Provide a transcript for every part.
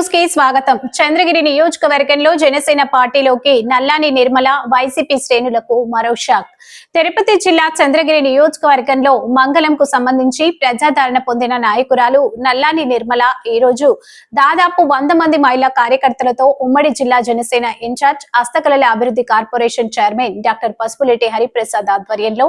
న్యూస్కి స్వాగతం. చంద్రగిరి నియోజకవర్గంలో జనసేన పార్టీలోకి నల్లాని నిర్మల వైసీపీ శ్రేణులకు మరో షాక్. తిరుపతి జిల్లా చంద్రగిరి నియోజకవర్గంలో మంగళంకు సంబంధించి ప్రజాదరణ పొందిన నాయకురాలు నల్లాని నిర్మల ఈ రోజు దాదాపు వంద మంది మహిళా కార్యకర్తలతో ఉమ్మడి జిల్లా జనసేన ఇన్ఛార్జ్ హస్తకళల అభివృద్ధి corporation chairman doctor Pasupuleti Hariprasad ఆధ్వర్యంలో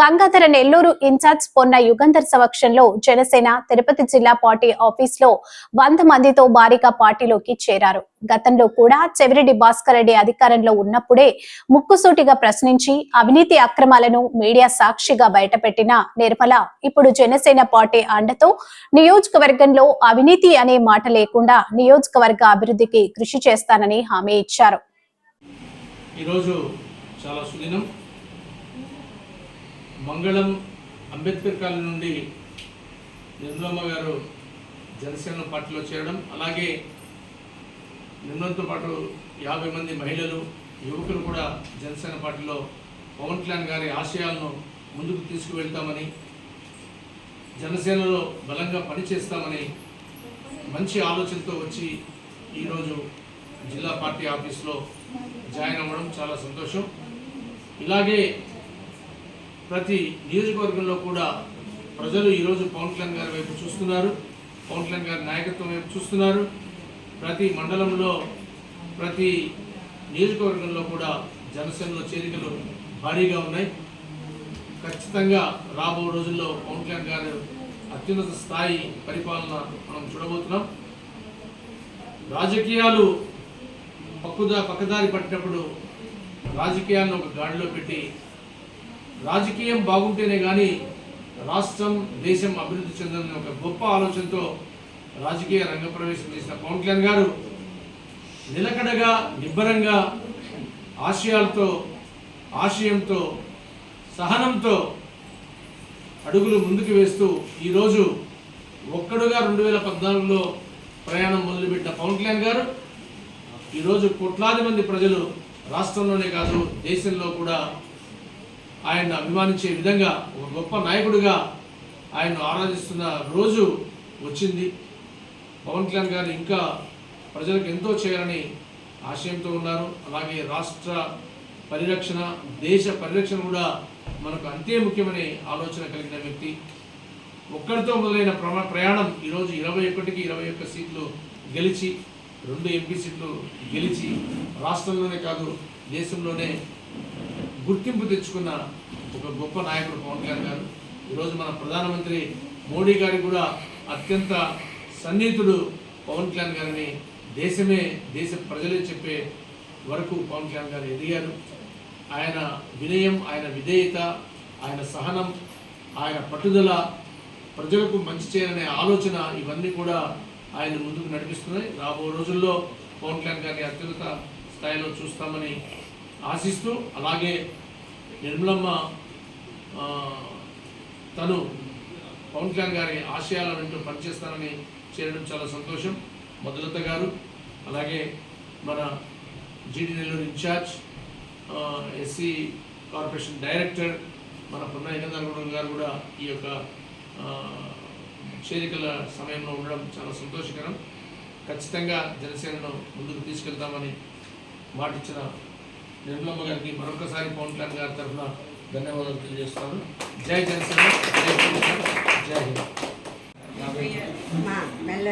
గంగాధర నెల్లూరు ఇన్ఛార్జ్ పొన్న యుగంధర్ సమక్షంలో జనసేన తిరుపతి జిల్లా పార్టీ ఆఫీస్లో వంద మందితో భారీగా పార్టీలోకి చేరారు. గతంలో కూడా చెవిరెడ్డి భాస్కర్ రెడ్డి అధికారంలో ఉన్నప్పుడే ముక్కుసూటిగా ప్రశ్నించి అవినీతి అక్రమాలను మీడియా సాక్షిగా బయటపెట్టిన నిర్మల ఇప్పుడు జనసేన పార్టీ అండతో నియోజకవర్గంలో అవినీతి అనే మాట లేకుండా నియోజకవర్గ అభివృద్ధికి కృషి చేస్తానని హామీ ఇచ్చారు. ఈరోజు చాలా సుదినం. మంగళం అంబేద్కర్ కాలనీ నుండి నిర్మలమ్మ గారు జనసేన పార్టీలో చేరడం అలాగే నిన్నతో పాటు యాభై మంది మహిళలు యువకులు కూడా జనసేన పార్టీలో పవన్ కళ్యాణ్ గారి ఆశయాలను ముందుకు తీసుకువెళ్తామని జనసేనలో బలంగా పనిచేస్తామని మంచి ఆలోచనతో వచ్చి ఈరోజు జిల్లా పార్టీ ఆఫీస్లో జాయిన్ అవ్వడం చాలా సంతోషం. ఇలాగే ప్రతి నియోజకవర్గంలో కూడా ప్రజలు ఈరోజు పవన్ కళ్యాణ్ గారి వైపు చూస్తున్నారు పవన్ కళ్యాణ్ గారి నాయకత్వం వైపు చూస్తున్నారు. ప్రతి మండలంలో ప్రతి నియోజకవర్గంలో కూడా జనసేనలో చేరికలు భారీగా ఉన్నాయి. ఖచ్చితంగా రాబో రోజుల్లో పవన్ కళ్యాణ్ గారు అత్యున్నత స్థాయి పరిపాలన మనం చూడబోతున్నాం. రాజకీయాలు పక్కుదా పక్కదారి పట్టినప్పుడు రాజకీయాలను ఒక గాడిలో పెట్టి రాజకీయం బాగుంటేనే కానీ రాష్ట్రం దేశం అభివృద్ధి చెందని ఒక గొప్ప ఆలోచనతో రాజకీయ రంగ ప్రవేశం చేసిన పవన్ కళ్యాణ్ గారు నిలకడగా నిబ్బరంగా ఆశయాలతో ఆశయంతో సహనంతో అడుగులు ముందుకు వేస్తూ ఈరోజు ఒక్కడుగా రెండు వేల పద్నాలుగులో ప్రయాణం మొదలుపెట్టిన పవన్ కళ్యాణ్ గారు ఈరోజు కోట్లాది మంది ప్రజలు రాష్ట్రంలోనే కాదు దేశంలో కూడా ఆయన్ను అభిమానించే విధంగా ఒక గొప్ప నాయకుడిగా ఆయన్ను ఆరాధిస్తున్న రోజు వచ్చింది. పవన్ కళ్యాణ్ గారు ఇంకా ప్రజలకు ఎంతో చేయాలని ఆశయంతో ఉన్నారు. అలాగే రాష్ట్ర పరిరక్షణ దేశ పరిరక్షణ కూడా మనకు అంతే ముఖ్యమనే ఆలోచన కలిగిన వ్యక్తి. ఒక్కడితో మొదలైన ప్రయాణం ఈరోజు ఇరవై ఒకటికి ఇరవై ఒక్క సీట్లు గెలిచి రెండు ఎంపీ సీట్లు గెలిచి రాష్ట్రంలోనే కాదు దేశంలోనే గుర్తింపు తెచ్చుకున్న ఒక గొప్ప నాయకుడు పవన్ కళ్యాణ్ గారు. ఈరోజు మన ప్రధానమంత్రి మోడీ గారికి కూడా అత్యంత సన్నిహితుడు పవన్ కళ్యాణ్ గారిని దేశమే దేశ ప్రజలే చెప్పే వరకు పవన్ కళ్యాణ్ గారు ఎదిగారు. ఆయన వినయం ఆయన విధేయత ఆయన సహనం ఆయన పట్టుదల ప్రజలకు మంచి చేయాలనే ఆలోచన ఇవన్నీ కూడా ఆయన ముందుకు నడిపిస్తున్నాయి. రాబో రోజుల్లో పవన్ కళ్యాణ్ గారిని అత్యున్నత స్థాయిలో చూస్తామని ఆశిస్తూ అలాగే నిర్మలమ్మ తను పవన్ కళ్యాణ్ గారి ఆశయాల వెంట పనిచేస్తానని చేరడం చాలా సంతోషం. మధులత గారు అలాగే మన G D Nellore incharge SC corporation director మన పొన్న గారు కూడా ఈ యొక్క చేరికల సమయంలో ఉండడం చాలా సంతోషకరం. ఖచ్చితంగా జనసేనను ముందుకు తీసుకెళ్తామని మాటిచ్చిన నిర్మలమ్మ గారికి మరొకసారి పవన్ కళ్యాణ్ గారి తరఫున ధన్యవాదాలు తెలియజేస్తాను జై జనసేన జై జై హింద్. அம்மா மெல்ல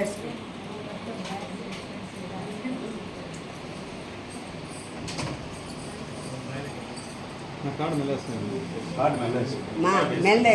கார்டு மெல்ல கார்டு மெல்ல மெல்ல